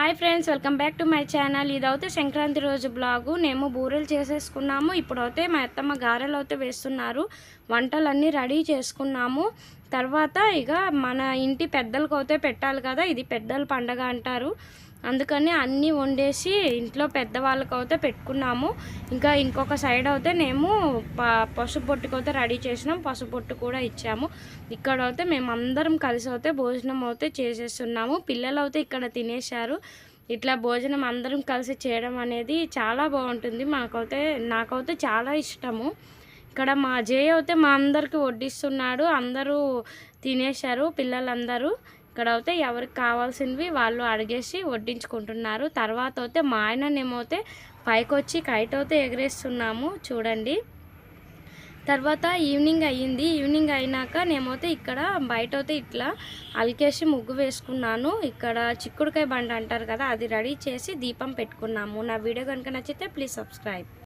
Hi friends welcome back to my channel. ఇదైతే సంక్రాంతి రోజు blog. మేము బూరెలు చేసేసుకున్నాము. ఇప్పుడైతే మా అత్తమ్మ గారెలు అయితే వేస్తున్నారు. వంటలన్నీ రెడీ చేసుకున్నాము. తర్వాత ఇక మన ఇంటి పెద్దలకు అయితే పెట్టాలి కదా ఇది పెద్దల పండగ అంటారు. అందుకని అన్నీ వండేసి ఇంట్లో పెద్దవాళ్ళకి అయితే పెట్టుకున్నాము. ఇంకా ఇంకొక సైడ్ అయితే మేము ప పసుపు బొట్టుకు అయితే రెడీ చేసినాం. పసుపు బొట్టు కూడా ఇచ్చాము. ఇక్కడ అయితే మేము అందరం కలిసి అయితే భోజనం అయితే చేసేస్తున్నాము. పిల్లలు అయితే ఇక్కడ తినేశారు. ఇట్లా భోజనం అందరం కలిసి చేయడం అనేది చాలా బాగుంటుంది. మాకైతే నాకైతే చాలా ఇష్టము. ఇక్కడ మా జయ అయితే మా అందరికి వడ్డిస్తున్నాడు. అందరూ తినేశారు పిల్లలందరూ. ఇక్కడ అయితే ఎవరికి కావాల్సినవి వాళ్ళు అడిగేసి వడ్డించుకుంటున్నారు. తర్వాత అయితే మా ఆయననేమోతే పైకొచ్చి కైట్ అయితే ఎగరేస్తున్నాము చూడండి. తర్వాత ఈవినింగ్ అయ్యింది. ఈవినింగ్ అయినాక నేమైతే ఇక్కడ బయట అయితే ఇట్లా అలికేసి ముగ్గు వేసుకున్నాను. ఇక్కడ చిక్కుడుకాయ బండ అంటారు కదా అది రెడీ చేసి దీపం పెట్టుకున్నాము. నా వీడియో కనుక నచ్చితే ప్లీజ్ సబ్స్క్రైబ్.